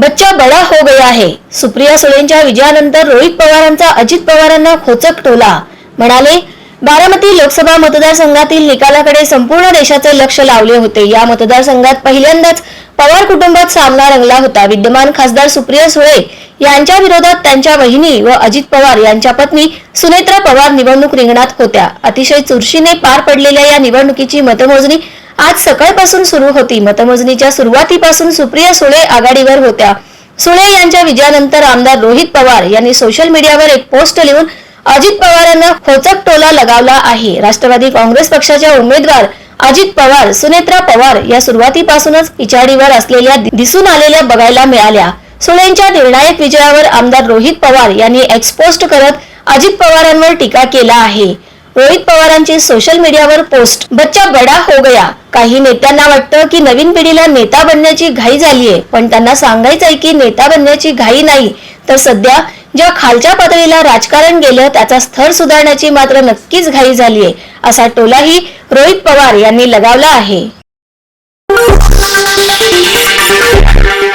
बच्चा बडा हो गया है. सुप्रिया सुळेंच्या विजयानंतर रोहित पवारांचा अजित पवारांना खोचक टोला. म्हणाले बारामती लोकसभा मतदारसंघातील निकालाकडे संपूर्ण देशाचे लक्ष लावले होते. या मतदारसंघात पहिल्यांदाच पवार कुटुंबात सामना रंगला होता. विद्यमान खासदार सुप्रिया सुळे यांच्या विरोधात त्यांच्या बहिणी व अजित पवार यांच्या पत्नी सुनेत्रा पवार निवडणूक रिंगणात होत्या. अतिशय चुरशीने पार पडलेल्या या निवडणुकीची मतमोजणी आज सकाळपासून सुरू होती. मतमोजणीच्या सुरुवातीपासून सुप्रिया सुळे आघाडीवर होत्या. सुळे यांच्या विजयानंतर आमदार रोहित पवार यांनी सोशल मीडियावर एक पोस्ट लिहून अजित पवारांना खोचक टोला लगावला आहे. राष्ट्रवादी काँग्रेस पक्षाच्या उमेदवार अजित पवार सुनेत्रा पवार या सुरुवातीपासूनच पिछाडीवर असलेल्या दिसून आलेल्या बघायला मिळाल्या. सुळेंच्या निर्णायक विजयावर आमदार रोहित पवार यांनी एक्सपोस्ट करत अजित पवारांवर टीका केला आहे. रोहित पवारांची सोशल मीडियावर पोस्ट बच्चा बडा हो गया. काही नेत्यांना वाटतं की नवीन पिढीला नेता बनण्याची घाई झालीये. पण त्यांना सांगायचंय की नेता बनण्याची घाई नाही. तर सध्या ज्या खालच्या पातळीला राजकारण गेलं त्याचा स्तर सुधारण्याची मात्र नक्कीच घाई झालीये असा टोलाही रोहित पवार यांनी लगावला आहे.